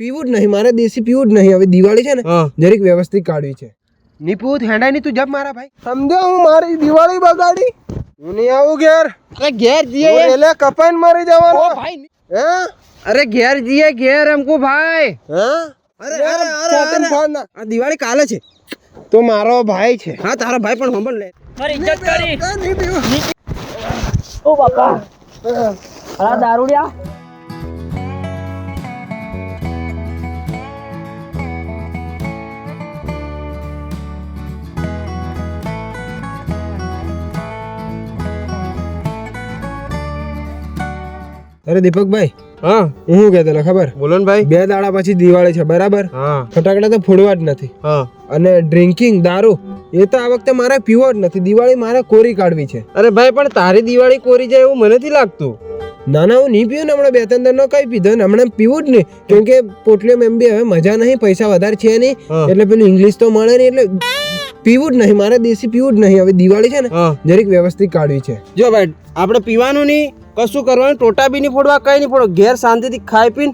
પીવું જ નહીં મારે દેશી પીવું જ નહીં હવે દિવાળી છે ને જરીક વ્યવસ્થિત કાઢવી છે નિપુત હેડાઈ ની તું જપ મારા ભાઈ સમજો હું મારી દિવાળી બગાડી હું નહીં આવું ઘેર અરે ઘેર જીએ એટલે કપાઈને મરી જવાનો ભાઈ હે અરે ઘેર જીએ ઘેર એમકો ભાઈ હે અરે અરે અરે ફોન આ દિવાળી કાલે છે તો મારો ભાઈ છે હા તારો ભાઈ પણ સંભળ લે મારી ઇજ્જત કરી ઓ બાપા. અલા દારૂડિયા. અરે દીપકભાઈ હા? હું કે તને ખબર? બોલો ને ભાઈ. બે દાડા પછી દિવાળી છે બરાબર? હા. ફટાકડા તો ફોડવા જ નથી. હા. અને ડ્રિંકિંગ દારૂ એ તો આ વખતે મારે પીવો જ નથી. દિવાળી મારે કોરી કાઢવી છે. અરે ભાઈ પણ તારી દિવાળી કોરી જાય એવું મને નથી લાગતું. ના ના હું નહીં પીવું ને. હમણાં બે ત્રણ દરનો કઈ પીધો ને. હમણાં પીવું જ નહીં. કેમ કે પોટલીઓ એમ બી હવે મજા નહીં પૈસા વધારે છે નહીં. એટલે પેલું ઇંગ્લિશ તો મળે નહીં એટલે પીવું જ નહીં. મારે દેશી પીવું જ નહીં. હવે દિવાળી છે ને જરીક વ્યવસ્થિત કાઢવી છે. જો ભાઈ આપણે પીવાનું નહીં કશું કરવાનું ટોટા બી નહીં ફોડવા કઈ નહીં ફોડો ઘેર શાંતિથી ખાઈ પીને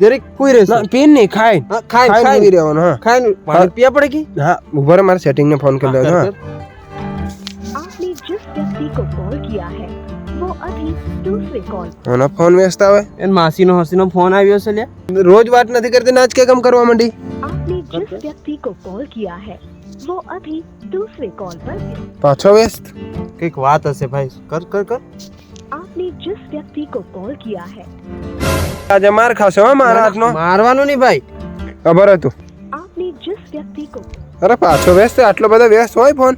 જરીક ખુઈ રહેશે પીન નહીં ખાય હા ખાઈ ખાઈ ખાઈ રહેવાનું હા ખાઈ પાણી પીવા પડે કે હા ઉભા રહો મારે સેટિંગ ને ફોન કરી દઉં છું, હા आपने जिस व्यक्ति को कॉल किया है वो अभी दूसरे कॉल આનો ફોન વ્યસ્ત આવે એને માસીનો હસીનો ફોન આવ્યો છે લ્યા રોજ વાત નથી કરતી નાચ કે કમ કરવા માંડી आपने जिस व्यक्ति को कॉल किया है वो अभी दूसरे कॉल पर है। પાછો વ્યસ્ત કઈક વાત હશે ભાઈ કર કર કર आपने जिस व्यक्ति को कॉल किया है આજે માર ખાશો હા મારા હાથનો મારવાનું નહીં ભાઈ ખબર હતું आपने जिस व्यक्ति को અરે પાછો વ્યસ્ત આટલો બધો વ્યસ્ત હોય ફોન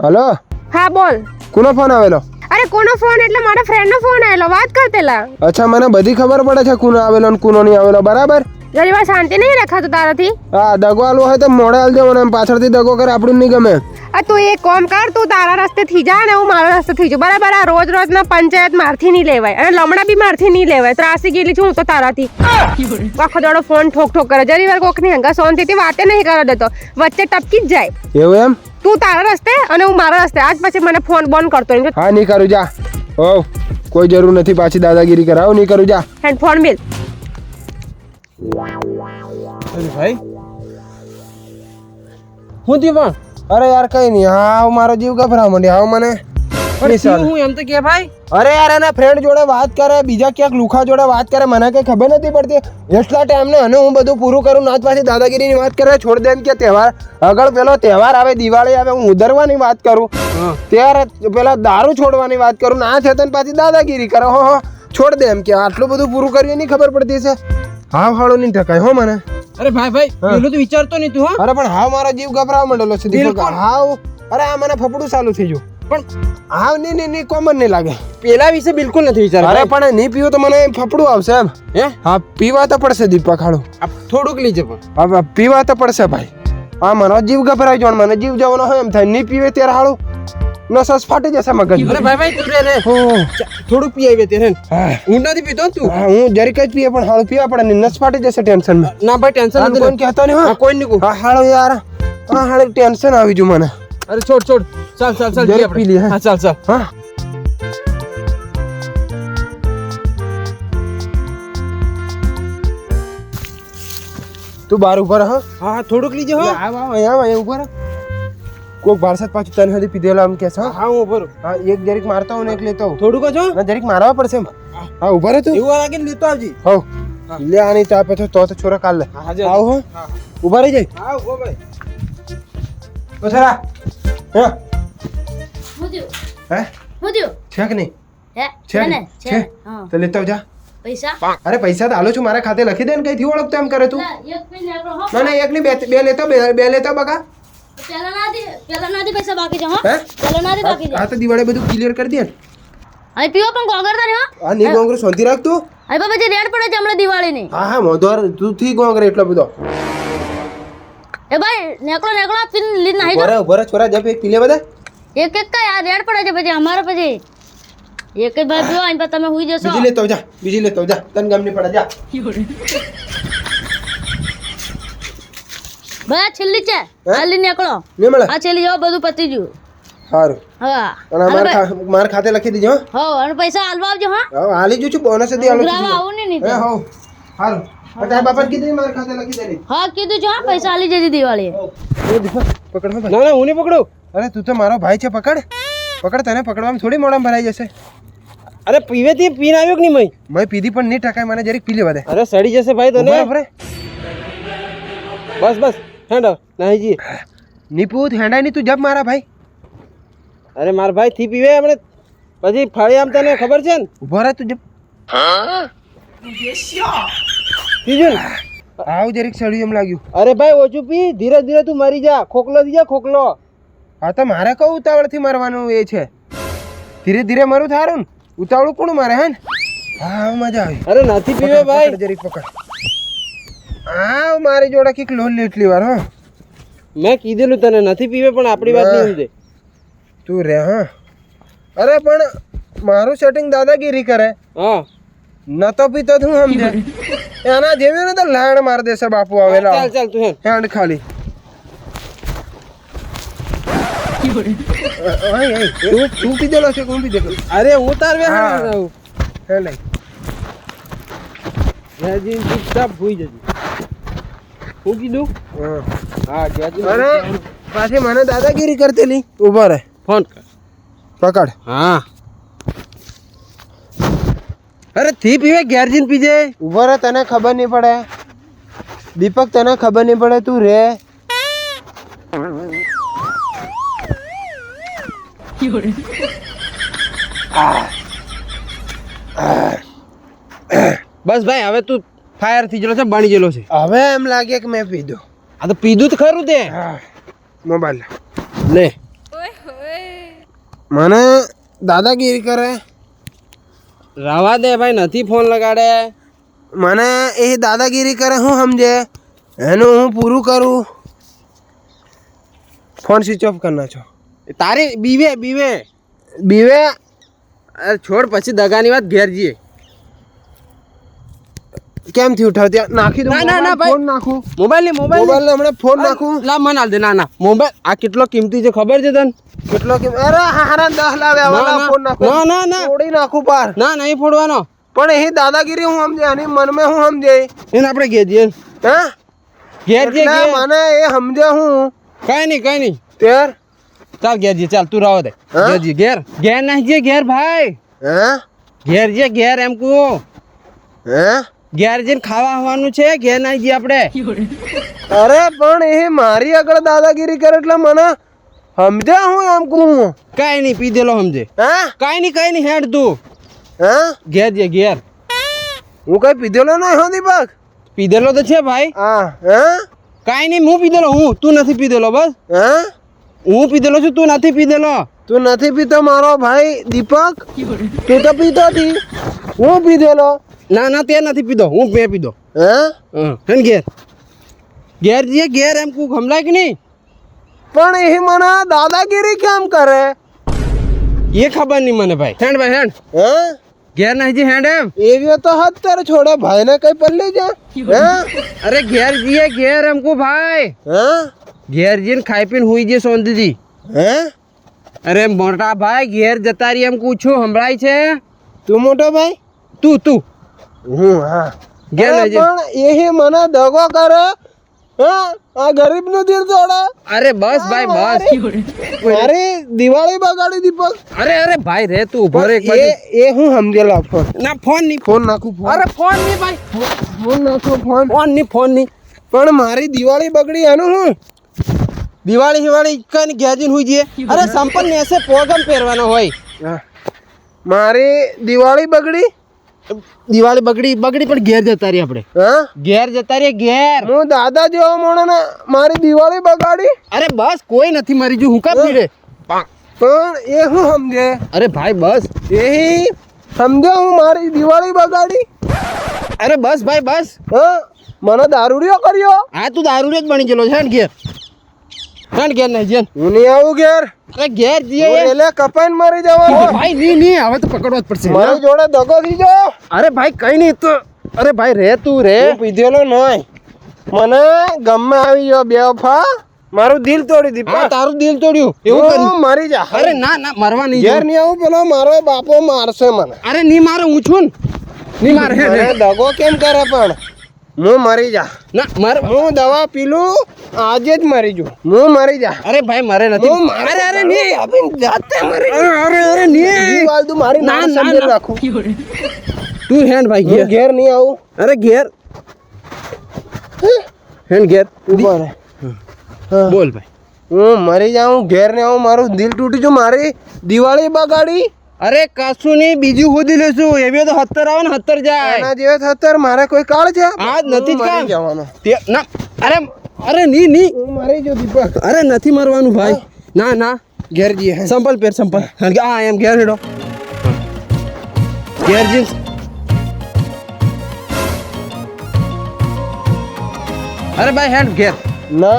હલો હા બોલ કોનો ફોન આવેલો અરે કોનો ફોન એટલે મારા ફ્રેન્ડ નો ફોન આવેલો વાત કરતેલા અચ્છા મને બધી ખબર પડે છે કોનો આવેલો ને કોનો નહીં આવેલો બરાબર જરી વાર શાંતિ નહીં રખાતું તારાથી? હા દગો આલવો હોય તો મોડે આલજો મને પાછળથી દગો કર આપણું નહીં ગમે. આ તું એક કોમ કર તું તારા રસ્તે થી જા ને હું મારા રસ્તે થી જઉં. બરાબર આ રોજ રોજ ના પંચાયત મારથી નહીં લેવાય અને લમડા બી મારથી નહીં લેવાય. ત્રાસી ગયેલી છું હું તો તારાથી. આખો દાડો ફોન ઠોક ઠોક કરે. જરી વાર કોકની હંગા સોનથી વાતે નહીં કરવા દેતો. વચ્ચે ટપકી જ જાય. એવું એમ? તું તારા રસ્તે અને હું મારા રસ્તે. આજ પછી મને ફોન બંધ કરતો હા નહીં કરું જા. હો કોઈ જરૂર નથી. પાછી દાદાગીરી કરાવો નહીં કરું જા. હેન્ડ ફોન મિલ અરે ભાઈ. હું થી પણ અરે યાર કઈ નહીં હાવ મારો જીવ ગભરાવા માંડી હાવ મને. હું એમ તો કે ભાઈ? અરે યાર એના ફ્રેન્ડ જોડે વાત કરે બીજા ક્યાંક લુખા જોડે વાત કરે મને કઈ ખબર નથી પડતી. એટલા ટાઈમને અને હું બધું પૂરું કરું નાચ પાછી દાદાગીરીની વાત કરે છોડ દે એમ કે તહેવાર. આગળ પેલો તહેવાર આવે દિવાળી આવે હું ઉધરવાની વાત કરું. ત્યારે પેલા દારૂ છોડવાની વાત કરું ના છે તો પાછી દાદાગીરી કરે હો હો. છોડ દે એમ કે આટલું બધું પૂરું કર્યું નહીં ખબર પડતી છે હાવ હાળો નહીં ટકાય હો મને. અરે ભાઈ ભાઈ પેલું તો વિચારતો નહીં તું હા. અરે પણ હાવ મારા જીવ ગભરાવા માંડેલો છે દીપક. હાવ. અરે આ મને ફફડું ચાલુ થઈ ગયું. પણ હાવ નહીં નહીં નહીં કોમન નહીં લાગે. પેલા વિશે બિલકુલ નથી વિચાર અરે પણ નહીં પીવું તો મને ફફડું આવશે એમ. હે? હા પીવા તો પડશે દીપક હાળું. આ થોડુંક લીજે પણ. હવે પીવા તો પડશે ભાઈ. હા મારો જીવ ગભરાઈ જવાનો મને જીવ જવાનો હોય એમ થાય. નહીં પીવે ત્યારે હાળું. નસસ ફાટી જશે મગજ અરે ભાઈ ભાઈ તું રે રે હો. થોડુંક પી આવી તે રે હા હું નથી પીતો ને તું હા, હું જરીક જ પીએ પણ હાળું પીવા પડે ને નસ ફાટી જશે ટેન્શનમાં ના ભાઈ ટેન્શન હા, નથી કોઈને કહેતો નહીં હા હા કોઈ નહીં કહું હા હાળો યાર હા હાળે ટેન્શન આવી ગયું મને અરે છોડ છોડ ચાલ ચાલ ચાલ જરીક જઈએ આપણે. પી લઈએ, હે? હા ચાલ ચાલ હા તું બાર ઊભા રહ હા હા થોડુંક લીજે હો આવ આવ અહીંયા આવ, અહીંયા ઊભા રહ કોક વારસાદ પાછું તને હજી પીધેલા આમ કે હા. હા હું ઊભો હા એક જરીક મારતો હું ને એક લેતો થોડુંક જ હો. ના જરીક મારવા પડશે એમ. હા. ઊભા રહે તું. એવું લાગે ને લેતો આવજી. હો. લે આની ચા પછી તો તો છોરા કાલ. લે હા, હા, જા. આવ હો. ઊભા રહી જાય. હા ઊભો ભાઈ. પછરા હે હું? હે હું? થયું છે કે નહીં? હે છે છે ને? છે? છે? તો લેતો જા. પૈસા? અરે પૈસા તો આલો છું. મારા ખાતે લખી દે ને કઈથી ઓળખતો એમ કરે તું. ના ના એક ની બે બે લેતો બે બે લેતો બકા. પેલા ના દે પેલા ના દે પૈસા બાકી છે હો હે પેલા ના દે બાકી છે આ તો દિવાળે બધું ક્લિયર કરી દે ને અહીં પીવો પણ ગોગરતા નહીં હો આ ની ગોંગરો શાંતિ રાખ તું અહીં બાબા જે રેડ પડે છે હમણાં દિવાળીની હા હા મોઢવાર તું થી ગોંગરે એટલો બધો એ ભાઈ નેકળો નેકળો પીને લીધ નાહી બરે બરે છોરા જપ એક પીલે બધા એક એક કઈ આ રેડ પડે છે પછી અમારે પછી એક જ ભાઈ પીવો અહીં પછી તમે હુઈ જશો બીજી લેતો આવ જા બીજી લેતો આવ જા તન ગામની પડે જા ભાઈ છેલ્લી છે. હાલી નેકળો. આ છેલ્લી જવા બધું પતી ગયું. સારું. હા. અને મારા ખાતે લખી દીજો હો. હો અને પૈસા હાલવા આવજો હા. હવે હાલી જુ છું બોનસ હતી હાલું છું. આવું ને નહીં હો. સારું. પણ તારા કીધું મારા ખાતે લખી દે હા કીધું છે પૈસા હાલી જજે દિવાળી એ દીપક પકડ ના ના હું નહીં પકડું. અરે તું તો મારો ભાઈ છે પકડ. પકડ તને પકડવામાં થોડી મોડમ ભરાઈ જશે. અરે પીવેથી પીન આવ્યો કે નહીં મય? મેં પીધી પણ નહીં ટકાય મને જરીક પી લેવા દે. અરે સડી જશે ભાઈ તને. બસ બસ. હેંડો નાહીજી. જી નીપુત હેંડાય નહીં તું જપ મારા ભાઈ. અરે મારા ભાઈ થી પીવે હમણે. પછી ફળી આમ તને ખબર છે ને? ઊભો રહે તું જપ. પીજો ને? આવું જરીક સળિયું એમ લાગ્યું. અરે ભાઈ ઓછું પી. ધીરે ધીરે તું મરી જા. ખોખલો દીજા ખોખલો. હા તો મારે કઉ ઉતાવળથી મારવાનું એ છે? ધીરે ધીરે મારું થારું ને. ઉતાવળું કોણ મારે હે ને? હા મજા આવી. અરે નથી પીવે ભાઈ. જરીક પકડ. હા મારી જોડે કંઈક લોન એટલી વાર હા. મેં કીધેલું તને નથી પીવે પણ આપણી વાત નહીં સમજે તું રે હા. અરે પણ મારું સેટિંગ દાદાગીરી કરે. હા. ન તો પીતો તું સમજે? એના જેવી ને તો લાણ માર દેશે બાપુ આવે ચાલ ચાલ તું હેન્ડ ખાલી. તું તું પીધેલો છે કોણ પીધેલો અરે હું તાર વે હા. હે લઈ. જ્યાંજી ચૂપચાપ ભૂઈ જજે. હું કીધું? હા. અરે પાછી મને દાદાગીરી કરતેલી. ઊભો રહે. ફોન કર. પકડ. હા. અરે થી પીવે ઘેર જઈને પીજે. ઊભો રહે તને ખબર નહીં પડે. દીપક તને ખબર નહીં પડે તું રે. બસ ભાઈ હવે તું ફાયર થઈ ગયેલો છે બની ગયેલો છે. હવે એમ લાગે કે મેં પીધો. આ તો પીધું તો ખરું તે. હા. મોબાઈલ લે. મને દાદાગીરી કરે. રવા દે ભાઈ નથી ફોન લગાડે. મને એ દાદાગીરી કરે હું સમજે? એનું હું પૂરું કરું? ફોન સ્વિચ ઓફ કરના છો. તારે બીવે બીવે. બીવે? છોડ પછી દગાની વાત ઘેર જઈએ. કેમ થી ત્યાં નાખી દઉં ના, ના, ભાઈ. ફોન નાખું. મોબાઈલની મોબાઈલ મોબાઈલ હમણાં ફોન નાખું. લા મને આલ દે ના ના. મોબાઈલ આ કેટલો કિંમતી છે ખબર છે તને? કેટલો કે અરે હારા દહ લાવે ના, ફોન નાખો. ના, ના, ના. ફોડી નાખું પાર ના નહીં ફોડવાનો. પણ એ દાદાગીરી હું સમજે? અને મનમાં હું સમજે? એને આપણે જઈએ. હા? ના. મને એ સમજે હું. કઈ નહીં કઈ નહીં. ત્યાર ચાલ ઘેર જઈએ ચાલ તું રાવ દે? ઘેર ઘેર. ઘેર નાખી જઈએ ઘેર ભાઈ. હે? ઘેર જે ઘેર એમ કહું. હે? ઘેર જઈને ખાવા આવવાનું છે ઘેર નાઈ જઈએ આપણે. અરે પણ એ મારી આગળ દાદાગીરી કરે એટલે મને સમજે હું એમ કહું? કઈ નહીં પી દેલો સમજે. હા? કઈ નહીં કઈ નહીં હેડ તું. હા? ઘેર જઈએ ઘેર. હું કઈ પીધેલો નહીં હો દીપક? પીધેલો તો છે ભાઈ. હા હે? કાંઈ નહીં હું પીધેલો હું તું નથી પીધેલો બસ. હા? હું પીધેલો છું તું નથી પીધેલો તું નથી પીતો મારો ભાઈ દીપક? તું તો પીતો હતી હું પીધેલો ના ના તે નથી પીધો. હું મેં પીધો. હે? હા ઘેર. ઘેર જઈએ ઘેર એમ કુક હમલાય કે નહીં? પણ એ મને દાદાગીરી કેમ કરે? એ ખબર નહીં મને ભાઈ. હેડ ભાઈ હેડ હે? ઘેર નહીં જઈએ હેંડ એમ. એવી તો હત્તર છોડે ભાઈને કઈ પલ્લી જા હે? અરે ઘેર જઈએ ઘેર એમ કુ ભાઈ. હે? ઘેર જઈને ખાઈ પીને હુઈ જઈએ સોંતીજી હે? અરે મોટા ભાઈ ઘેર જતા રહી એમ પૂછું સંભળાય છે? તું મોટો ભાઈ? તું તું. હું હા. અરે પણ એ મને દગો કરે. હા આ ગરીબનું દિલ તોડે અરે બસ ભાઈ બસ. મારી દિવાળી બગાડી દીપક અરે અરે ભાઈ રે તું ઊભો રે એ એ હું સમજેલો ફોન? ના ફોન નહીં ફોન નાખું ફોન. અરે ફોન નહીં ભાઈ. ફોન નાખો ફોન. ફોન નહીં ફોન પણ મારી દિવાળી બગડી એનું હું? દિવાળી હિવાળી કઈ ગેજીન હોય છે જઈએ. અરે સંપન્ન ને એસે પોગમ પહેરવાનો હોય. હા. મારી દિવાળી બગડી? દિવાળી બગડી બગડી પણ ઘેર જતા રહીએ આપણે. હા? ઘેર જતા રહીએ ઘેર. હું દાદા જેવો મોણો ને મારી દિવાળી બગાડી. અરે બસ કોઈ નથી મારી જો હું કામ પીડે પણ એ હું સમજે? અરે ભાઈ બસ. એ સમજો હું મારી દિવાળી બગાડી? અરે બસ ભાઈ બસ. હા? મને દારૂડિયો કર્યો? હા તું દારૂડિયો જ બની ગયેલો છે ને ઘેર. હા ઘેર નહીં જેન. હું નહીં આવું ઘેર? અરે ઘેર જઈએ એટલે કપાઈને મરી જવાનો. ભાઈ નહીં નહીં હવે તો પકડવા જ પડશે. મારી જોડે દગો થઈ ગયો અરે ભાઈ કઈ નહીં તો અરે ભાઈ રે તું રે. પીધેલો નહીં. મને ગમે આવી ગયો બે વફા. મારું દિલ તોડી દીપક પણ તારું દિલ તોડ્યું. એવું મારી જા. અરે ના ના મરવા નહીં ઘેર નહીં આવું પેલો મારો બાપો મારશે મને. અરે નહીં મારે હું છું ને. નહીં મારે. દગો કેમ કરે પણ? હું મરી જા. ના મારે હું દવા પીલું આજે જ મરી જુ. હું મરી જા. અરે ભાઈ મારે નથી. હું મારે અરે અરે નહીં આપીને જાતે મરી અરે અરે ની દીવાલ તું મારી ના, ના ના, સમજી ના. રાખું. તું હેન ભાઈ ઘેર. ઘેર નહીં આવું. અરે ઘેર. હેન્ડ ઘેર. ઊભો રહે. બોલ ભાઈ. હું મરી જાઉં ઘેર ને આવું મારું દિલ તૂટી જો મારી દિવાળી બગાડી. અરે કશું નહીં બીજું ખોદી લેશું. એવી તો હત્તર આવે ને હત્તર જાય. એના જેવે થતર મારે કોઈ કાળ છે? આ નથી કાળ. જવાનો. ના અરે અરે ની ની. મરી જો દીપક. અરે નથી મરવાનું ભાઈ. ના ના. ઘેર જઈએ સંપલ પેર સંપલ હા એમ ઘેર હેડો. ઘેર જીન્સ અરે ભાઈ હેન્ડ ઘેર. ના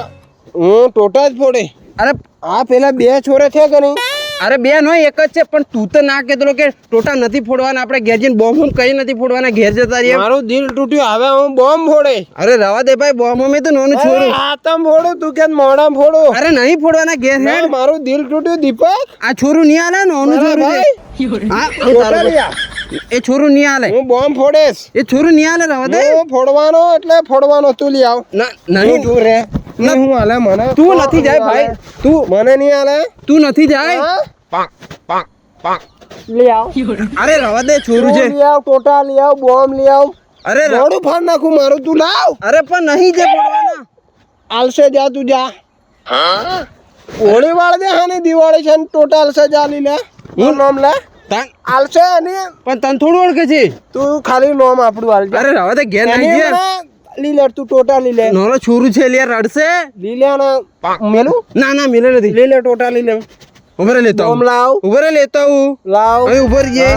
હું ટોટા જ ફોડે. અરે આ પેલા બે છોરે છે કે નહીં? અરે બે નો એક જ છે પણ તું તો ના કહેતો કે ટોટા નથી ફોડવાના. આપણે ઘેર જઈને બોમ્બ બોમ્બ કઈ નથી ફોડવાના ઘેર જતા રહીએ. મારું દિલ તૂટ્યું હવે હું બોમ્બ ફોડે. અરે રવા દે ભાઈ બોમ્બ અમે તો નોનું છોરું. આતમ ફોડું તું કે મોડા ફોડું. અરે નહીં ફોડવાના ઘેર હે મારું દિલ તૂટ્યું દીપક. આ છોરું નહીં આલે નોનું છોરું હા એ છોરું નહીં આલે હું બોમ્બ ફોડેશ. એ છોરું નહીં આલે રવા દે હું ફોડવાનો એટલે ફોડવાનો તું લઈ આવ. ના નહીં તું રે નહીં હું આલે મને? તું નથી જાય ભાઈ. તું મને નહીં આલે તું નથી જાય? હા? લઈ આવ. અરે રવા દે છોરું છે. લઈ આવ ટોટા લઈ આવ બોમ્બ લઈ આવ. અરે રોડું ફાડ નાખું મારું તું લાવ. અરે પણ નહીં જે ફોડવાના આલસે જા તું જા. હોળી વાળ દે હાને દિવાળી છે ને ટોટા આલસે જા લી લે. હું નામ લે. તાન- આલશે ને પણ તને થોડું ઓળખે છે? તું ખાલી નોમ આપણું હાલ જા અરે હવે તો ઘેર નહીં એની લીલે તું ટોટા લીલે લે. નોનો છોરું છે લે રડશે. લી લે ને મેલું? ના ના મેલે નથી. લીલે ટોટા લીલે ઉભરે લેતો હું લાવ. ઉભરે લેતો હું લાવ. અહીં ઉભર જે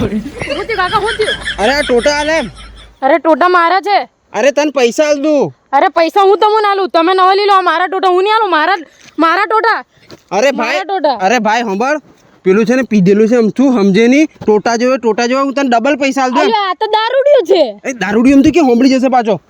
હા. કાકા હું અરે આ ટોટા આલે અરે ટોટા મારા છે. અરે તને પૈસા આલ દઉં. અરે પૈસા હું તમને આલું? તમે નવા લઈ લો મારા ટોટા હું નહીં આલું? મારા મારા ટોટા? અરે ભાઈ ટોટા. અરે ભાઈ સાંભળ. પેલું છે ને પીધેલું છે એમ. છું સમજે નહીં? ટોટા જેવો ટોટા જેવો હું તને ડબલ પૈસા આલ દઉં આ તો દારૂડિયો છે. એ દારૂડી એમ તો કે હોંભળી જશે પાછો?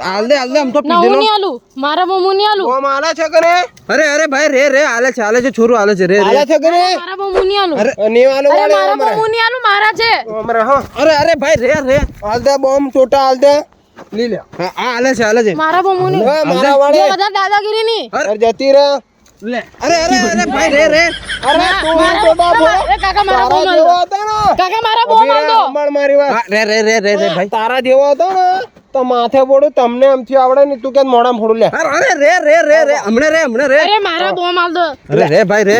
આલ આલે આમ તો ના હું નહીં આલું. મારા હું નહીં આલું. બોમ્બ આલે છે કરે અરે અરે ભાઈ રે રે આલે છે આલે છે છોરું આલે છે રે રે. આલે છે કરે મારા બહુ હું નહીં આલું. અરે ની વાલો અરે મારા હું નહીં આલું મારા છે. અમારે હા. અરે અરે ભાઈ રે રે. આલ દે બોમ ટોટા આલ દે. લી લે. હા આલે છે આલે છે. મારા હું નહીં. હા, મારા વાળે. બધા દાદાગીરી ની અરે જતી રે. લે. અરે અરે અરે ભાઈ રે રે. અરે તું મારા- મારા- એ કાકા મારા બોમ કાકા મારા બોમ આલ. દો મારી વાત. રે રે રે રે રે ભાઈ. તારા જેવો હતો ને. તો માથે પડું તમને એમથી આવડે ને તું કે મોડા ફોડું લે. અરે રે રે રે રે હમણે રે હમણે રે. અરે મારા બહુ માલ દો અરે રે ભાઈ રે.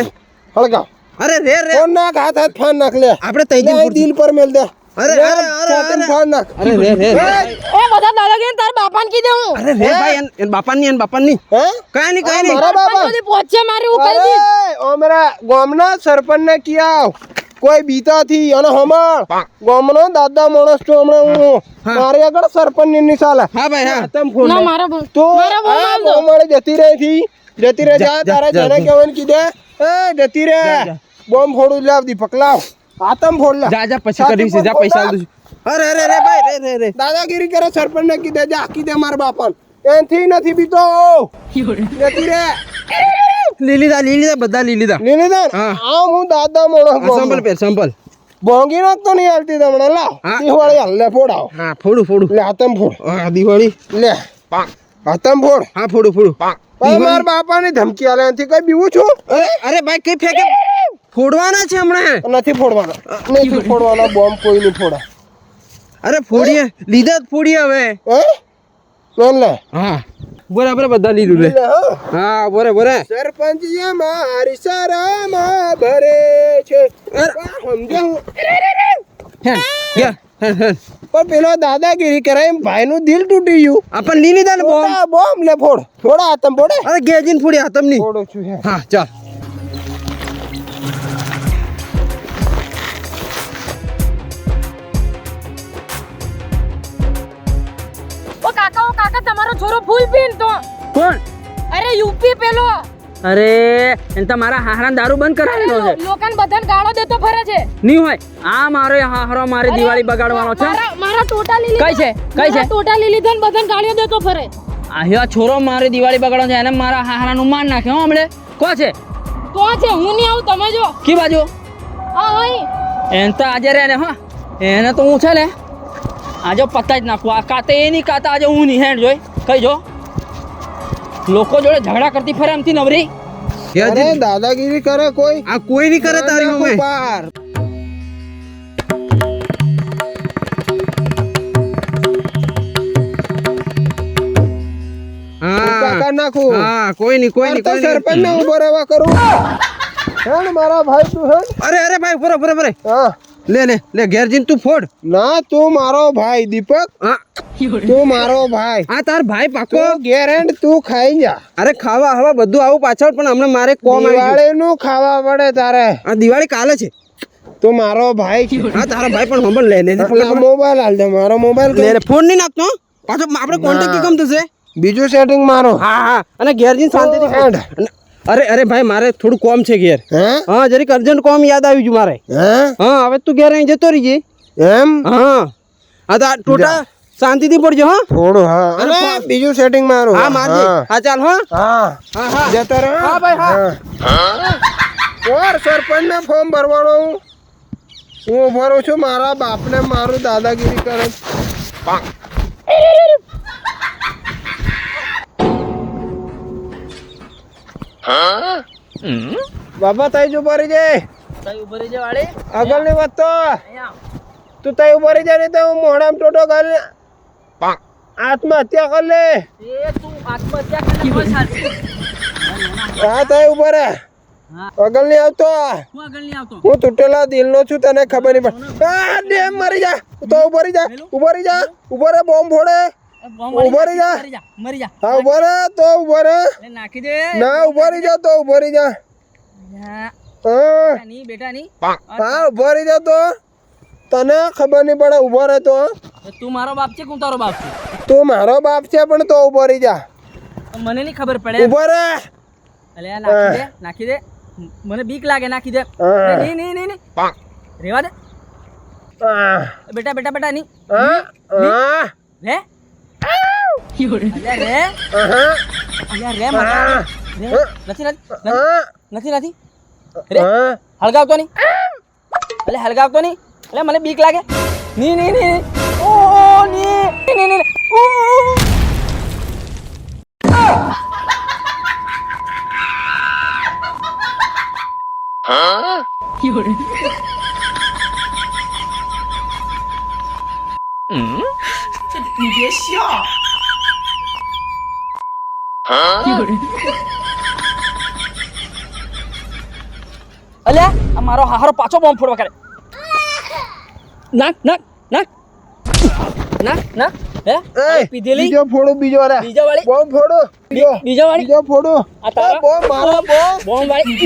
હળગા. અરે રે રે. ફોન નાખ હાથ હાથ ફોન નાખ લે. આપણે તઈ લે, દિલ પર મેલ દે. અરે, અરે, અરે, ફોન. નાખ. અરે રે રે. એ બધા દાદાગીરી તાર બાપાને કીધે હું. અરે રે ભાઈ એન- એનની એન બાપાની. હે? કાંઈ ની આ ની મારા બાપા. પહોંચે મારી હું કરી દઈશ અરે ઓમરા ગામના કી કિયા કોઈ બીતાથી અને હમણાં ગામનો દાદા માણસ છો હમણાં હું. મારી આગળ સરપંચની નિશાલે હા ભાઈ હા. તમ ફોન તો મારા જતી રહી થી. જતી રહે જા, તારા જને જા. કહેવાનું કીધે એ જતી જા. બોમ્બ ફોડું લાવ દી પકલાવ આતમ ફોડ લા. જા જા પછી કરી છે. જા પૈસા આલ દઉં અરે અરે અરે ભાઈ રે રે રે. દાદાગીરી કરે સરપંચ ને કીધે જા કીધે મારા બાપા એનથી નથી બીતો. નથી રે. લીલીદા લીલીદા બધા લીલીદા. લીલીદા? હા. આમ હું દાદા મોણો ગામનો. પેર સંભળ ભોંગી નાખતો નહીં હાલતી તમને લાવ દિવાળી હાલ લે ફોડાવ. હા ફોડું ફોડું. લે આતમ ફોડ. હા દિવાળી. લે. આતમ ફોડ. હા ફોડું ફોડું. મારા બાપાની ધમકી આલે એનાથી કઈ બીવું છું? અરે અરે ભાઈ કઈ ફેંકે? ફોડવાના છે હમણાં. નથી ફોડવાના. નથી ફોડવાનો બોમ્બ કોઈ નહીં ફોડા. અરે ફોડીએ. લીધા જ ફોડીએ હવે. હે? લોન લે હા. બરાબર બધા લીધું લે. હા. હા બોરે બોરે સરપંચ એ મારી શરમા ભરે છે. સમજે હું? હે ગયા હે હે પણ પેલો દાદાગીરી કરે એમ ભાઈનું દિલ તૂટી ગયું. આપણ લીલી દા ને બોમ્બ બોમ્બ બોમ્બ લે ફોડ. ફોડા આતમ ફોડે અરે ગેજીન ફોડી આતમની ફોડો છું હા ચાલ. તમારો છોરો ફૂલ પીન તો. કોણ અરે યુપી પેલો. અરે એને તો મારા હાહરાને દારૂ બંધ કરાવેલો છે. લોકોને બધાને ગાળો દેતો ફરે છે. નહીં હોય. આ મારો હાહરો મારે દિવાળી બગાડવાનો છે. મારા મારા ટોટા લીલી કઈ છે? કઈ છે? ટોટા લીલી ધન બધાને ગાળો દેતો ફરે. આ છોરો મારે દિવાળી બગાડવાનો છે. એને મારા હાહરાનું માન નાખ્યો હમણે. કો છે? કો છે? હું નહીં આવું તમે જો. કી બાજુ? હા હોય એને તો આજે રે ને હા. એને તો હું છે ને આજે પત્તા જ નાખું. આ કાતે એની કાતા આજે હું નહીં હેડ જોઈ કઈ જો? લોકો જોડે ઝઘડા કરતી ફરે એમથી નવરી? અરે દાદાગીરી કરે કોઈ? આ કોઈ નહીં કરે તારી ઉમે પાર. હા. કાકા નાખું? હા કોઈ નહીં કોઈ નહીં સરપંચ ને ઊભો રહેવા કરું. હેણ મારા ભાઈ તું હે અરે અરે ભાઈ બરો બરો હા. લે લે લે ઘેર જઈને તું ફોડ. ના તું મારો ભાઈ દીપક. તું મારો ભાઈ. આ તાર ભાઈ પાકો. ગેરેન્ડ તું ખાઈ જા. અરે ખાવા હવા બધું આવું પાછળ પણ હમણાં મારે કોમ આવી દિવાળી નું ખાવા પડે તારે. આ દિવાળી કાલે છે. તું મારો ભાઈ. હા તારા ભાઈ પણ મોબાઈલ લે લે. મોબાઈલ હાલ દે મારો મોબાઈલ લે લે ફોન નહીં નાખતો પાછો આપણે કોન્ટેક્ટ કેમ થશે? બીજું સેટિંગ મારો. હા હા. અને ઘેર જઈને શાંતિથી હેડ. અરે અરે ભાઈ મારે થોડું કોમ છે ઘેર. હે? જરીક અર્જન્ટ કોમ યાદ આવ્યું છે મારે. હે? હા હવે તું ઘેર અહીં જતો રહીજે. એમ? હા. હા તો ટોટા શાંતિથી પડજો હા. થોડું હા. અને બીજું સેટિંગ મારું. હા મારજે. હા. ચાલ હા. હા. હા હા. જતો રહે. હા ભાઈ, હા. કોર સરપંચ ને ફોર્મ ભરવાનો હું. હું ભરું છું. મારા બાપને મારું દાદાગીરી કરે. બાબા તઈ જ ઊભા રહી જાય તઈ ઊભો રહેજે વાળી. આગળની વાત તો. તું તઈ ઊભા રહી જાય ને તો હું મોઢામાં ટોટો કરી આત્મહત્યા કર લે. એ તું આત્મહત્યા કોઈ હા તઈ ઊભા રહે હા. આગળ નહીં આવતો. હું તૂટેલા દિલ નો છું તને ખબર નહીં પડે. મરી જા. તો ઊભો રહી જા. ઊભો રહી જા. ઊભો રે બોમ્બ ફોડે. ઊભો રહી જા. મરી જા. હા ઊભો રે તો ઊભો રે નાખી દે. ના ઊભો રહી જા તો ઊભો રહી જા. હા, હા બેટા નહીં હા ઊભો રહી જા તો. તને ખબર નહીં પડે ઊભો રહે તો. તું મારો બાપ છે હું તારો બાપ છું? તું મારો બાપ છે પણ તો ઊભો રહી જા. મને નહીં ખબર પડે. ઊભો રે અલે નાખી દે નાખી દે. મને બીક લાગે નાખી દે. નહીં નહીં નહીં નહીં. રેવા દે. બેટા બેટા બેટા નહીં. હા? હળગાવતો નહીં અલે હળગાવતો નહીં એટલે મને બીક લાગે. ની ની ની ઓ નહીં નહીં નહીં હમ? ઓ અલ્યા આ મારો હારો પાછો બોમ્બ ફોડવા કરે નાક નાક નાક નાક નાક હે? પીધેલી? બીજો ફોડું બીજો રે બીજા વાળી? બોમ્બ ફોડો બીજો. વાળી? બીજો ફોડું. આ તારા? બોમ્બ મારો. બોમ્બ? બોમ્બ વાળી?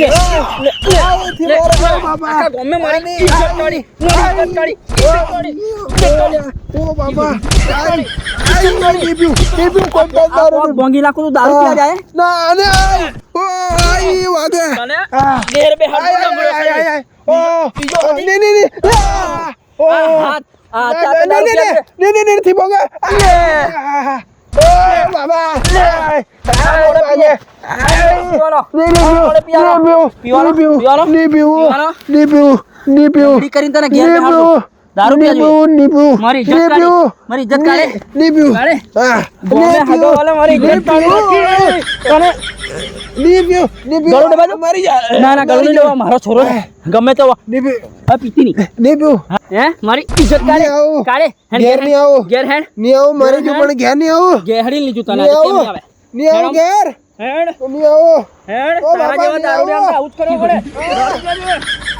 બાબા ગામે મારી કાઢી કાઢી કાઢી. ઓ બાબા આઈ આઈ મારી ડીબ્યુ ડીબ્યુ દારૂ કોક બોંગી નાખું તો દારૂ પીવા જાય ના આઈ ઓ આઈ વાગે ઘેર બે હાથ આઈ બોલા આઈ આઈ ઓ નહીં નહીં નહીં આ! ઓ આ હાથ આ નહીં, ચાપે નહીં, દારૂ નહીં, પીવા નહીં, નહીં, નહીં, નથી ભોગે. આ! ઓ બાબા આઈ, આઈ, મોઢે વાગે. પીવાનો. નહીં, નહીં, મોઢે પીવાનો. નહીં પીવું, પીવાનો? નહીં પીવું, પીવાનો? નહીં પીવું, નહીં પીવું, બીડી કરીને તને ઘેર નહીં બેહાડું. પીવું, દારૂ નહીં પીવા પીવું, નહીં પીવું, મારી ઇજ્જત નહીં કાઢી. પીવું, મારી ઇજ્જત કાઢી. નહીં- નહીં પીવું. કાઢી. હા, બોમ્બે નહીં હાથો પીવું, વાળા મારી નહીં ઇજ્જત કાઢી. પીવું, તને નહીં પીવું, નહીં પીવું. ગળું દબાજો. મરી જા. ના ના ગળું નહીં લેવા મારો છોરો છે. ગમે તો નહીં પીવું, હવે પીતી નહીં નહીં પીવું. હે મારી ઇજ્જત કાઢે નહીં આવું. કાઢે હેડ, ઘેર હેડ, નહીં આવું. ઘેર હેડ નહીં આવું, મરી જવું, પણ ઘેર નહીં આવું. ઘેર હેડી લીધું તને નહીં આજે કેમ આવું. નહીં આવે નહીં આવું ઘેર. હેડ નહીં આવું. હેડ ઓ તારા બાપા, જેવા નહીં દારૂ આવો. આવું જ કરવો પડે આજ તો તને ડોબો જોડે પહોંચું અને ખોડ નાખું રે મારી ઇજ્જત કરી નહીં પીવું નહીં પીવાય આ બુસટ ફાટી ગયો આય બુસટ ફાટી ગયો એટલે હું પી આલું છું હું તારા કપડાં લે છે ના ના નહીં પીવું કોઈ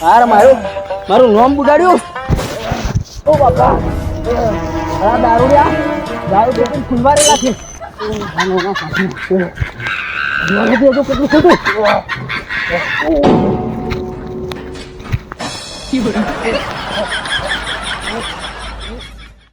હાર મારું મારું નામ બુડાડ્યું. ઓ બાપા. આ દારૂ લ્યા. દારૂ છે ખુલવા નથી હજુ કેટલું ખોટું